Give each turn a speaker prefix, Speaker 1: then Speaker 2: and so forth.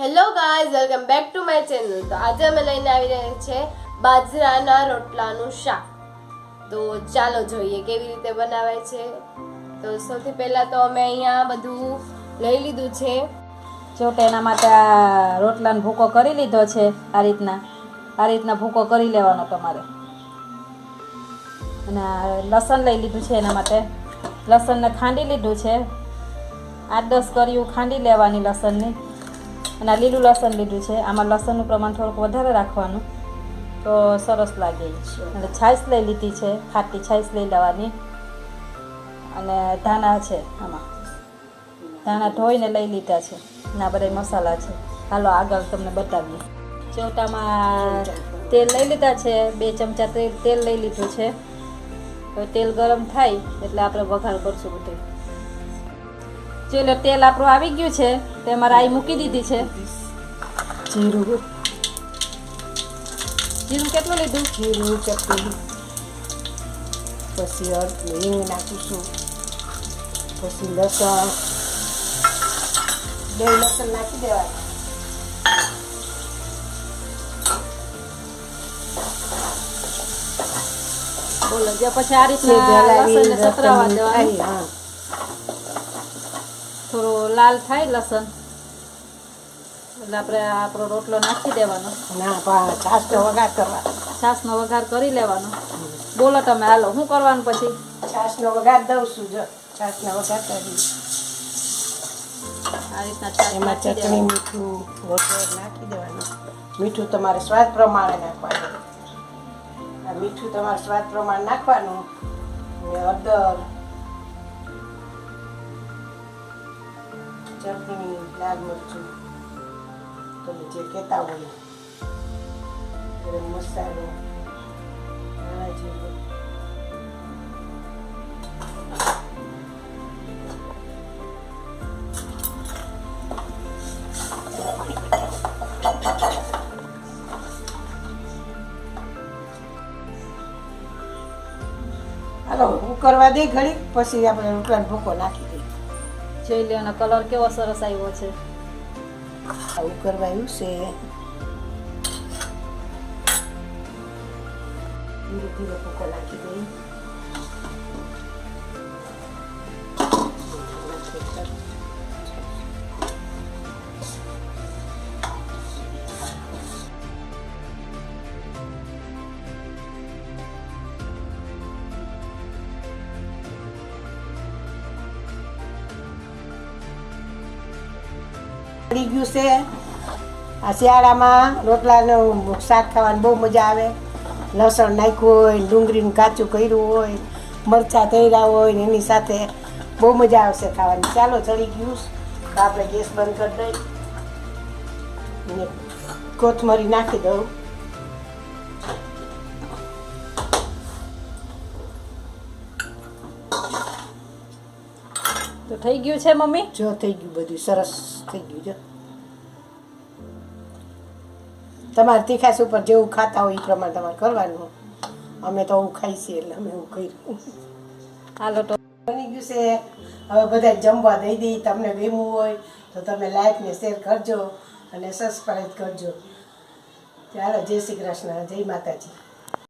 Speaker 1: Hello guys welcome back to my channel તો આજે અમે લઈને આવી રહ્યા છે બાજરાના રોટલાનું શાક. તો ચાલો જોઈએ કેવી રીતે બનાવાય છે. તો સૌથી પહેલા તો અમે અહીંયા બધું લઈ લીધું છે.
Speaker 2: છોટે એના માટે આ રોટલાનો ભૂકો કરી લીધો છે આ રીતના. આ રીતના ભૂકો કરી લેવાનો તમારે. અને લસણ લઈ લીધું છે એના માટે. લસણને ખાંડી લીધું છે. આઠ દસ કર્યું, ખાંડી લેવાની લસણની. અને આ લીલું લસણ લીધું છે. આમાં લસણનું પ્રમાણ થોડુંક વધારે રાખવાનું. તો સરસ લાગે અને છાશ લઈ લીધી છે. ખાટી છાશ લઈ લેવાની. અને ધાણા છે આમાં. ધાણા ધોઈને લઈ લીધા છે. ના બધા મસાલા છે. હાલો આગળ તમને બતાવીએ. ચોટામાં તેલ લઈ લીધા છે. બે ચમચા તેલ લઈ લીધું છે. તો તેલ ગરમ થાય એટલે આપણે વઘાર કરશું બધું. ચલો તેલ આપણું આવી ગયું છે તે મારા આઈ મૂકી દીધી છે.
Speaker 3: જીરું.
Speaker 2: જીરું કેટલું લીધું?
Speaker 3: જીરું ચપટી પછી અર્ધ હિંગ નાખીશું. પછી લસણ. બે લસણ નાખી દેવાના.
Speaker 2: બોલો જે પછી આ રીતે સતરાવા દેવાનું. થોડો લાલ થાય લસણ. એટલે આપણે આપણો રોટલો નાખી દેવાનો.
Speaker 3: છાશનો વઘાર કરવા.
Speaker 2: છાશનો વઘાર કરી લેવાનો. બોલો તમે હાલો શું કરવાનું પછી?
Speaker 3: છાશનો વઘાર દઉં છું જો. છાશનો વઘાર કરી
Speaker 2: આ રીતના
Speaker 3: એમાં ચટણી મીઠું વગેરે નાખી દેવાનું. મીઠું તમારે સ્વાદ પ્રમાણે નાખવાનું. આ મીઠું તમારે સ્વાદ પ્રમાણે નાખવાનું. અને હળદર ચટણી લાલ મરચું તમે જે કહેતા હોય, ગરમ મસાલો હાલો કરવા દે ઘડી પછી આપણે રોટલાનો ભૂકો નાખી દઈએ
Speaker 2: લે અને કલર કેવો સરસ આવ્યો છે.
Speaker 3: આવું કરવાયું છે. ધીરે ધીરે ભૂકો નાખી દઈએ પડી ગયું છે. આ શિયાળામાં રોટલાનું શાક ખાવાની બહુ મજા આવે. લસણ નાખ્યું હોય, ડુંગળીનું કાચું કર્યું હોય, મરચાં તૈરા હોય ને એની સાથે બહુ મજા આવશે ખાવાની. ચાલો ચડી ગયું. તો આપણે ગેસ બંધ કરી દઈએ. કોથમરી નાખી દઉં.
Speaker 2: તો થઈ ગયું છે મમ્મી?
Speaker 3: જો થઈ ગયું બધું સરસ થઈ ગયું જો. તમારે તીખાસ ઉપર જેવું ખાતા હોય એ પ્રમાણે તમારે કરવાનું. અમે તો હું ખાઈ છીએ એટલે અમે એવું કર્યું.
Speaker 2: હાલો તો.
Speaker 3: બની ગયું છે. હવે બધા જમવા દઈ દઈ તમને વેમવું હોય તો તમે લાઈક ને શેર કરજો અને સબસ્ક્રાઈબ કરજો. ચાલો જય શ્રી કૃષ્ણ જય માતાજી.